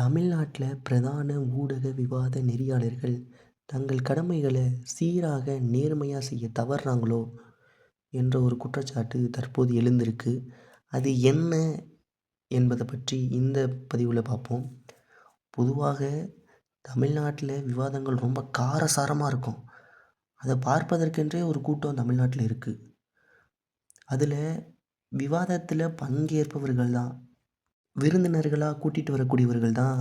தமிழ்நாட்டில் பிரதான ஊடக விவாத நெறியாளர்கள் தங்கள் கடமைகளை சீராக நேர்மையாக செய்ய தவறுறாங்களோ என்ற ஒரு குற்றச்சாட்டு தற்போது எழுந்திருக்கு. அது என்ன என்பதை பற்றி இந்த பதிவில் பார்ப்போம். பொதுவாக தமிழ்நாட்டில் விவாதங்கள் ரொம்ப காரசாரமாக இருக்கும். அதை பார்ப்பதற்கென்றே ஒரு கூட்டம் தமிழ்நாட்டில் இருக்குது அதில் விவாதத்தில் பங்கேற்பவர்கள் தான் விருந்தினர்களாக கூட்டிகிட்டு வரக்கூடியவர்கள் தான்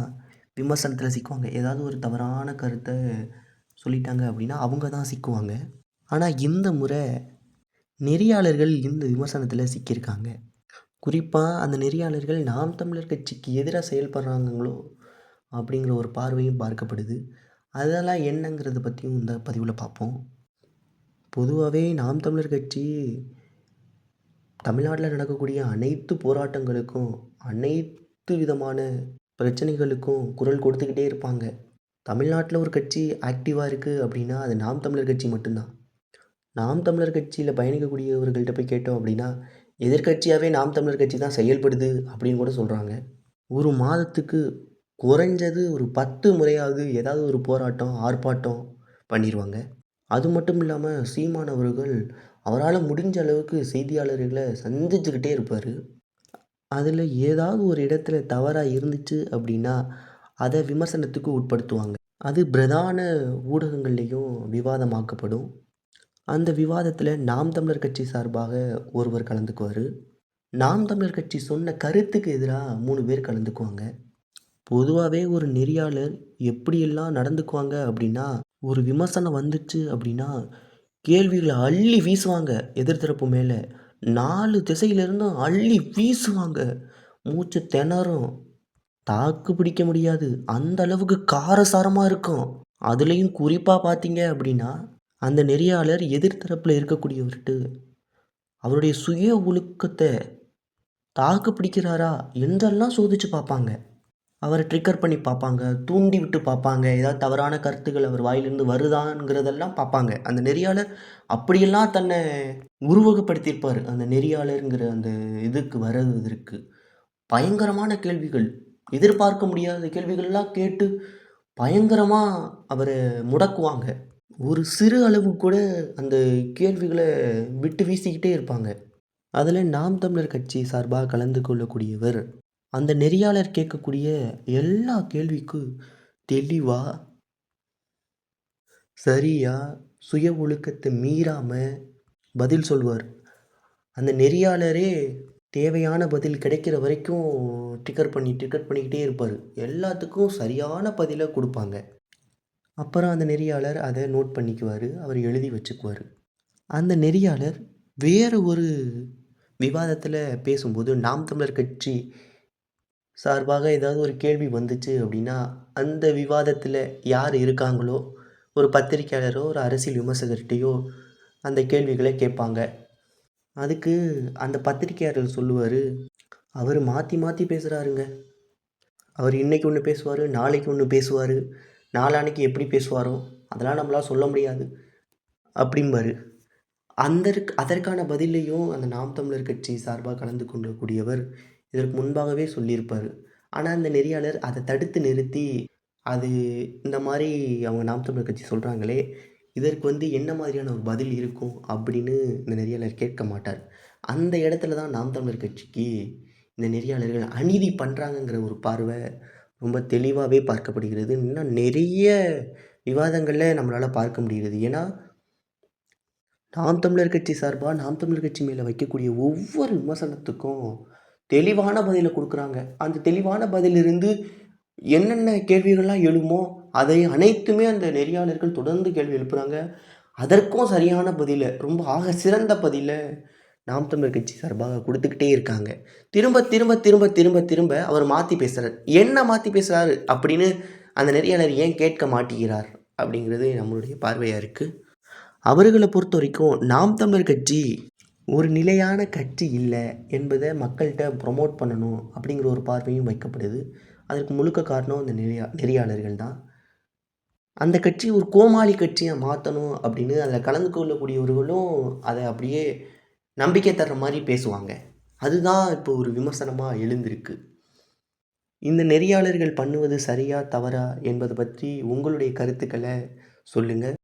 விமர்சனத்தில் சிக்குவாங்க. ஏதாவது ஒரு தவறான கருத்தை சொல்லிட்டாங்க அப்படின்னா அவங்க தான் சிக்குவாங்க. ஆனால் இந்த முறை நெறியாளர்கள் இந்த விமர்சனத்தில் சிக்கியிருக்காங்க. குறிப்பாக அந்த நெறியாளர்கள் நாம் தமிழர் கட்சிக்கு எதிராக செயல்படுறாங்களோ அப்படிங்கிற ஒரு பார்வையும் பார்க்கப்படுது. அதெல்லாம் என்னங்கிறத பற்றியும் இந்த பதிவில் பார்ப்போம். பொதுவாகவே நாம் தமிழர் கட்சி தமிழ்நாட்டில் நடக்கக்கூடிய அனைத்து போராட்டங்களுக்கும் அனைத்து விதமான பிரச்சனைகளுக்கும் குரல் கொடுத்துக்கிட்டே இருப்பாங்க. தமிழ்நாட்டில் ஒரு கட்சி ஆக்டிவாக இருக்குது அப்படின்னா அது நாம் தமிழர் கட்சி மட்டும்தான். நாம் தமிழர் கட்சியில் பயணிக்கக்கூடியவர்கள்ட்ட போய் கேட்டோம் அப்படின்னா எதிர்கட்சியாகவே நாம் தமிழர் கட்சி தான் செயல்படுது அப்படின்னு கூட சொல்கிறாங்க ஒரு மாதத்துக்கு குறைஞ்சது ஒரு பத்து முறையாவது ஏதாவது ஒரு போராட்டம் ஆர்ப்பாட்டம் பண்ணிடுவாங்க அது மட்டும் இல்லாமல் சீமானவர்கள் அவரால் முடிஞ்ச அளவுக்கு செய்தியாளர்களை சந்திச்சுக்கிட்டே இருப்பார். அதில் ஏதாவது ஒரு இடத்துல தவறாக இருந்துச்சு அப்படின்னா அதை விமர்சனத்துக்கு உட்படுத்துவாங்க. அது பிரதான ஊடகங்கள்லேயும் விவாதமாக்கப்படும். அந்த விவாதத்தில் நாம் தமிழர் கட்சி சார்பாக ஒருவர் கலந்துக்குவார். நாம் தமிழர் கட்சி சொன்ன கருத்துக்கு எதிராக மூணு பேர் கலந்துக்குவாங்க. பொதுவாகவே ஒரு நெறியாளர் எப்படியெல்லாம் நடந்துக்குவாங்க அப்படின்னா ஒரு விமர்சனம் வந்துச்சு அப்படின்னா கேள்விகளை அள்ளி வீசுவாங்க எதிர்த்தரப்பு மேலே. நாலு திசையிலிருந்தும் அள்ளி வீசுவாங்க. மூச்சு திணறும். தாக்கு பிடிக்க முடியாது. அந்த அளவுக்கு காரசாரமாக இருக்கும். அதுலேயும் குறிப்பாக பார்த்தீங்க அப்படின்னா அந்த நெறியாளர் எதிர்த்தரப்பில் இருக்கக்கூடியவர்கிட்ட அவருடைய சுய ஒழுக்கத்தை தாக்கு பிடிக்கிறாரா என்றெல்லாம் சோதிச்சு பார்ப்பாங்க அவரை ட்ரிக்கர் பண்ணி பார்ப்பாங்க தூண்டி விட்டு பார்ப்பாங்க ஏதாவது தவறான கருத்துக்கள் அவர் வாயிலிருந்து வருதாங்கிறதெல்லாம் பார்ப்பாங்க. அந்த நெறியாளர் அப்படியெல்லாம் தன்னை உருவகப்படுத்தியிருப்பார். அந்த நெறியாளருங்கிற அந்த இதுக்கு வர்றதற்கு பயங்கரமான கேள்விகள் எதிர்பார்க்க முடியாத கேள்விகள்லாம் கேட்டு பயங்கரமாக அவரை முடக்குவாங்க. ஒரு சிறு அளவு கூட அந்த கேள்விகளை விட்டு வீசிக்கிட்டே இருப்பாங்க. அதில் நாம் தமிழர் கட்சி சார்பாக கலந்து கொள்ளக்கூடியவர் அந்த நெறியாளர் கேட்கக்கூடிய எல்லா கேள்விக்கும் தெளிவாக சரியாக சுய ஒழுக்கத்தை மீறாமல் பதில் சொல்வார். அந்த நெறியாளரே தேவையான பதில் கிடைக்கிற வரைக்கும் டிக்கர் பண்ணி டிக்கர் பண்ணிக்கிட்டே இருப்பார். எல்லாத்துக்கும் சரியான பதிலை கொடுப்பாங்க. அப்புறம் அந்த நெறியாளர் அதை நோட் பண்ணிக்குவார் அவர் எழுதி வச்சுக்குவார். அந்த நெறியாளர் வேறு ஒரு விவாதத்தில் பேசும்போது நாம் தமிழர் கட்சி சார்பாக ஏதாவது ஒரு கேள்வி வந்துச்சு அப்படின்னா அந்த விவாதத்தில் யார் இருக்காங்களோ ஒரு பத்திரிக்கையாளரோ ஒரு அரசியல் விமர்சகர்கிட்டையோ அந்த கேள்விகளை கேட்பாங்க. அதுக்கு அந்த பத்திரிக்கையாளர் சொல்லுவார் அவர் மாற்றி மாற்றி பேசுகிறாருங்க அவர் இன்றைக்கி ஒன்று பேசுவார் நாளைக்கு ஒன்று பேசுவார் நாளான்னைக்கு எப்படி பேசுவாரோ அதெல்லாம் நம்மளால் சொல்ல முடியாது. அப்படிம்பாரு. அந்த அதற்கான பதிலையும் அந்த நாம் தமிழர் கட்சி சார்பாக கலந்து கொள்ளக்கூடியவர் இதற்கு முன்பாகவே சொல்லியிருப்பார். ஆனால் அந்த நெறியாளர் அதை தடுத்து நிறுத்தி அது இந்த மாதிரி அவங்க நாம் தமிழர் கட்சி சொல்கிறாங்களே இதற்கு வந்து என்ன மாதிரியான ஒரு பதில் இருக்கும் அப்படின்னு இந்த நெறியாளர் கேட்க மாட்டார். அந்த இடத்துல தான் நாம் தமிழர் கட்சிக்கு இந்த நெறியாளர்கள் அநீதி பண்ணுறாங்கங்கிற ஒரு பார்வை ரொம்ப தெளிவாகவே பார்க்கப்படுகிறது. இன்னும் நிறைய விவாதங்களில் நம்மளால் பார்க்க முடிகிறது. ஏன்னா நாம் தமிழர் கட்சி சார்பாக நாம் தமிழர் கட்சி மேலே வைக்கக்கூடிய ஒவ்வொரு விமர்சனத்துக்கும் தெளிவான பதிலை கொடுக்குறாங்க. அந்த தெளிவான பதிலிருந்து என்னென்ன கேள்விகள்லாம் எழுமோ அதை அனைத்துமே அந்த நெறியாளர்கள் தொடர்ந்து கேள்வி எழுப்புகிறாங்க அதற்கும் சரியான பதிலை ரொம்ப ஆக சிறந்த பதிலை நாம் தமிழர் கட்சி சார்பாக கொடுத்துக்கிட்டே இருக்காங்க. திரும்ப திரும்ப திரும்ப திரும்ப திரும்ப அவர் மாற்றி பேசுகிறார் என்ன மாற்றி பேசுகிறாரு அப்படின்னு அந்த நெறியாளர் ஏன் கேட்க மாட்டேங்கிறார் அப்படிங்கிறது நம்மளுடைய பார்வையாக இருக்குது அவர்களை பொறுத்த வரைக்கும் நாம் தமிழர் கட்சி ஒரு நிலையான கட்சி இல்லை என்பதை மக்கள்கிட்ட ப்ரொமோட் பண்ணணும் அப்படிங்கிற ஒரு பார்வையும் வைக்கப்படுது. அதற்கு முழுக்க காரணம் அந்த நெறியா நெறியாளர்கள் தான். அந்த கட்சி ஒரு கோமாளி கட்சியாக மாற்றணும் அப்படின்னு அதில் கலந்து கொள்ளக்கூடியவர்களும் அதை அப்படியே நம்பிக்கை தர்ற மாதிரி பேசுவாங்க. அதுதான் இப்போ ஒரு விமர்சனமாக எழுந்திருக்கு. இந்த நெறியாளர்கள் பண்ணுவது சரியா தவறா என்பது பற்றி உங்களுடைய கருத்துக்களை சொல்லுங்கள்